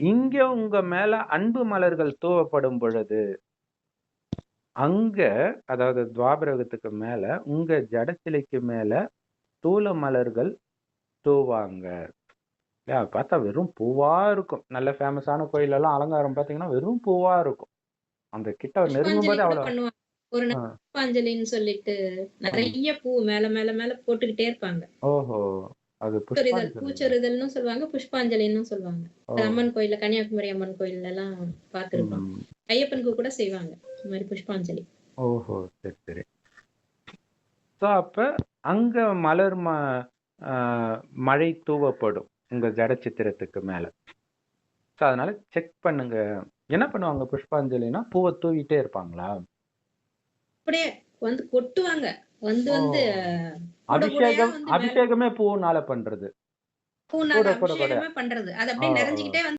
இங்க உங்க மேல அன்பு மலர்கள் தூவப்படும் பொழுது அங்க அதாவது துவாபரகத்துக்கு மேல உங்க ஜடச்சிலைக்கு மேல தூல மலர்கள் தூவாங்க. பார்த்தா வெறும் பூவா இருக்கும். நல்ல ஃபேமஸான கோயில் எல்லாம் அலங்காரம் பார்த்தீங்கன்னா வெறும் பூவா இருக்கும். அந்த கிட்ட நெருங்கும் போது புஷ்பாஞ்சலி கூட அவ்வளவு ஒரு புஷ்பாஞ்சலின்னு சொல்லிட்டு நிறைய பூ மேல மேல மேல போட்டுக்கிட்டே இருப்பாங்க. ஓஹோ. பூச்சொரிதல் பூச்சொரிதல்னு சொல்லுவாங்க புஷ்பாஞ்சலின்னு சொல்லுவாங்க. அம்மன் கோயில்ல கன்னியாகுமரி அம்மன் கோயில்ல எல்லாம் பார்த்திருப்போம். ம். ஐயப்பனுக்கு கூட செய்வாங்க இந்த மாதிரி புஷ்பாஞ்சலி. ஓஹோ சரி சரி. ஸோ அப்ப அங்க மலர் ம மழை தூவப்படும் உங்க ஜடச்சித்திரத்துக்கு மேல. ஸோ அதனால செக் பண்ணுங்க. என்ன பண்ணுவாங்க புஷ்பாஞ்சலினா பூவை தூவிட்டே இருப்பாங்களா? அப்படியே வந்து கொட்டுவாங்க. வந்து. வந்து அபிஷேகம் அபிஷேகமே பூனால பண்றது. பூனால கூட கூட கூட. அபிஷேகமே பண்றது. அது அப்படியே ஆ. நிறைஞ்சுக்கிட்டே வந்து